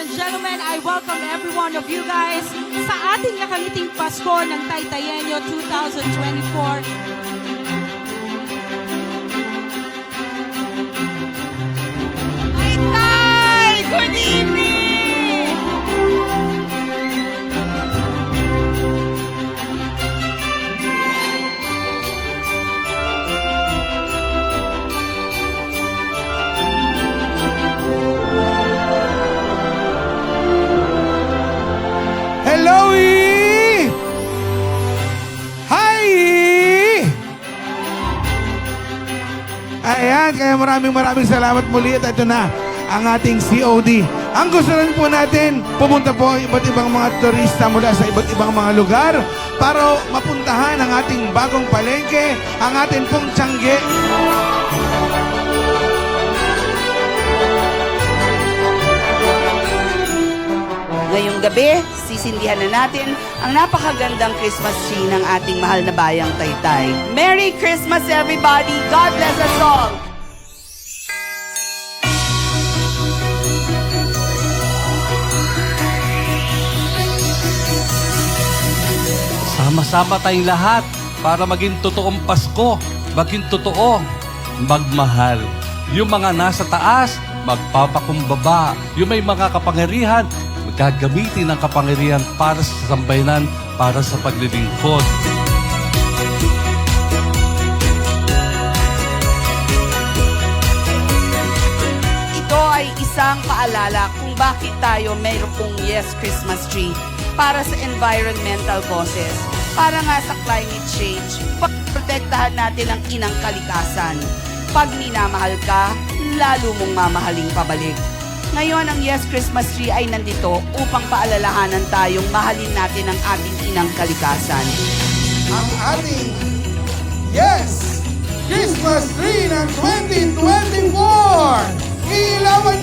and gentlemen, I welcome every one of you guys sa ating nakangiting Pasko ng Taytayenyo 2024. Ayan, kaya maraming maraming salamat muli at ito na ang ating COD. Ang gusto rin po natin, pumunta po iba't ibang mga turista mula sa iba't ibang mga lugar para mapuntahan ang ating bagong palengke, ang ating pong Tiangge. Ngayong gabi, sisindihan na natin ang napakagandang Christmas tree ng ating mahal na bayang Taytay. Merry Christmas everybody! God bless us all! Sama-sama tayong lahat para maging totoong Pasko, maging totoo, magmahal. Yung mga nasa taas, magpapakumbaba. Yung may mga kapangyarihan, gagamitin ang kapangyarihan para sa sambayanan, para sa paglilingkod. Ito ay isang paalala kung bakit tayo mayroong Yes Christmas Tree para sa environmental causes, para nga sa climate change, pagprotektahan natin ang inang kalikasan. Pag minamahal ka, lalo mong mamahaling pabalik. Ngayon, ang Yes Christmas Tree ay nandito upang paalalahanan tayong mahalin natin ang ating inang kalikasan. ang ating Yes! Christmas tree ng 2024! Ilawan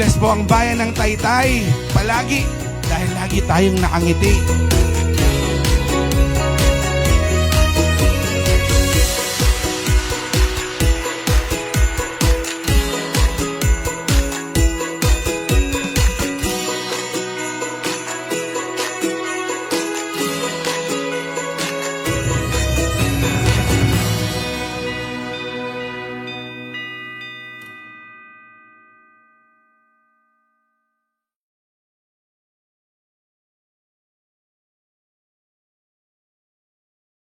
Bless po ang bayan ng Taytay. Palagi. Dahil lagi tayong nakangiti.